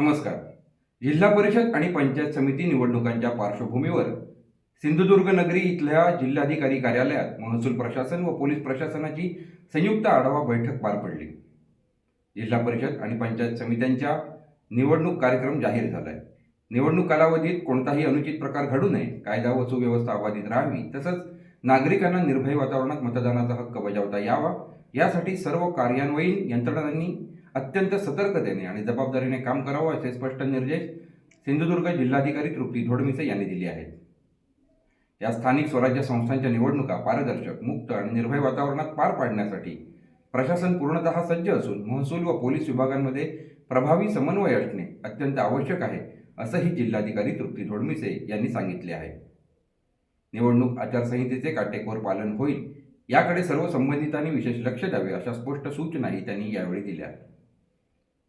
नमस्कार. जिल्हा परिषद आणि पंचायत समिती निवडणुकांच्या पार्श्वभूमीवर सिंधुदुर्ग नगरी इथल्या जिल्हाधिकारी कार्यालयात महसूल प्रशासन व पोलीस प्रशासनाची संयुक्त आढावा बैठक पार पडली. जिल्हा परिषद आणि पंचायत समित्यांच्या निवडणूक कार्यक्रम जाहीर झाला आहे निवडणूक कालावधीत कोणताही अनुचित प्रकार घडू नये कायदा व सुव्यवस्था अबाधित राहावी तसंच नागरिकांना निर्भय वातावरणात मतदानाचा हक्क बजावता यावा यासाठी सर्व कार्यान्वयीन यंत्रणांनी अत्यंत सतर्कतेने आणि जबाबदारीने काम करावं असे स्पष्ट निर्देश सिंधुदुर्ग जिल्हाधिकारी तृप्ती धोडमिसे यांनी दिले आहेत. या स्थानिक स्वराज्य संस्थांच्या निवडणुका पारदर्शक मुक्त आणि निर्भय वातावरणात पार पाडण्यासाठी प्रशासन पूर्णतः सज्ज असून महसूल व पोलीस विभागांमध्ये प्रभावी समन्वय असणे अत्यंत आवश्यक आहे असंही जिल्हाधिकारी तृप्ती धोडमिसे यांनी सांगितले आहे. निवडणूक आचारसंहितेचे काटेकोर पालन होईल याकडे सर्व संबंधितांनी विशेष लक्ष द्यावे अशा स्पष्ट सूचनाही त्यांनी यावेळी दिल्या.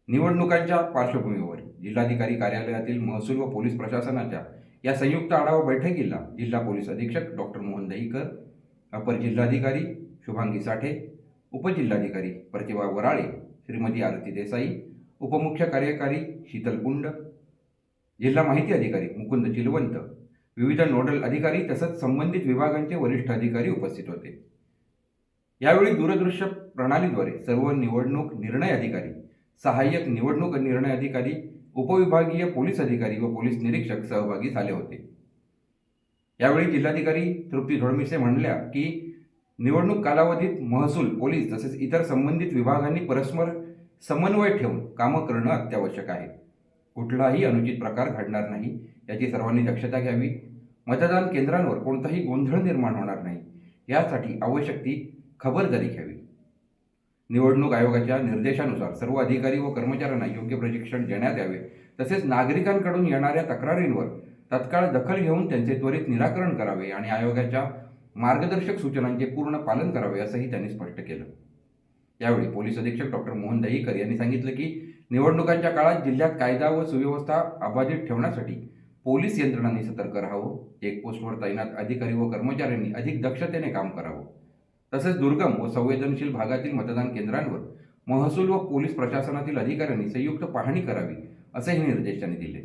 निवडणुकांच्या पार्श्वभूमीवर जिल्हाधिकारी कार्यालयातील महसूल व पोलीस प्रशासनाच्या या संयुक्त आढावा बैठकीला जिल्हा पोलीस अधीक्षक डॉक्टर मोहन दहीकर अपर जिल्हाधिकारी शुभांगी साठे उपजिल्हाधिकारी प्रतिभा वराळे श्रीमती आरती देसाई उपमुख्य कार्यकारी शीतल कुंड जिल्हा माहिती अधिकारी मुकुंद चिलवंत विविध नोडल अधिकारी तसंच संबंधित विभागांचे वरिष्ठ अधिकारी उपस्थित होते. यावेळी दूरदृश्य प्रणालीद्वारे सर्व निवडणूक निर्णय अधिकारी सहाय्यक निवडणूक निर्णय अधिकारी उपविभागीय पोलीस अधिकारी व पोलीस निरीक्षक सहभागी झाले होते. यावेळी जिल्हाधिकारी तृप्ती धोळमिसे म्हणल्या की निवडणूक कालावधीत महसूल पोलीस तसेच इतर संबंधित विभागांनी परस्पर समन्वय ठेवून कामं करणं अत्यावश्यक आहे. कुठलाही अनुचित प्रकार घडणार नाही याची सर्वांनी दक्षता घ्यावी. मतदान केंद्रांवर कोणताही गोंधळ निर्माण होणार नाही यासाठी आवश्यक ती खबरदारी घ्यावी. निवडणूक आयोगाच्या निर्देशानुसार सर्व अधिकारी व कर्मचाऱ्यांना योग्य प्रशिक्षण देण्यात यावे. तसेच नागरिकांकडून येणाऱ्या तक्रारींवर तत्काळ दखल घेऊन त्यांचे त्वरित निराकरण करावे आणि आयोगाच्या मार्गदर्शक सूचनांचे पूर्ण पालन करावे असंही त्यांनी स्पष्ट केलं. यावेळी पोलीस अधीक्षक डॉक्टर मोहन दहीकर यांनी सांगितलं की निवडणुकांच्या काळात जिल्ह्यात कायदा व सुव्यवस्था अबाधित ठेवण्यासाठी पोलीस यंत्रणांनी सतर्क राहावं. चेकपोस्टवर तैनात अधिकारी व कर्मचाऱ्यांनी अधिक दक्षतेने काम करावं. तसेच दुर्गम व संवेदनशील भागातील मतदान केंद्रांवर महसूल व पोलीस प्रशासनातील अधिकाऱ्यांनी संयुक्त पाहणी करावी असेही निर्देश त्यांनी दिले.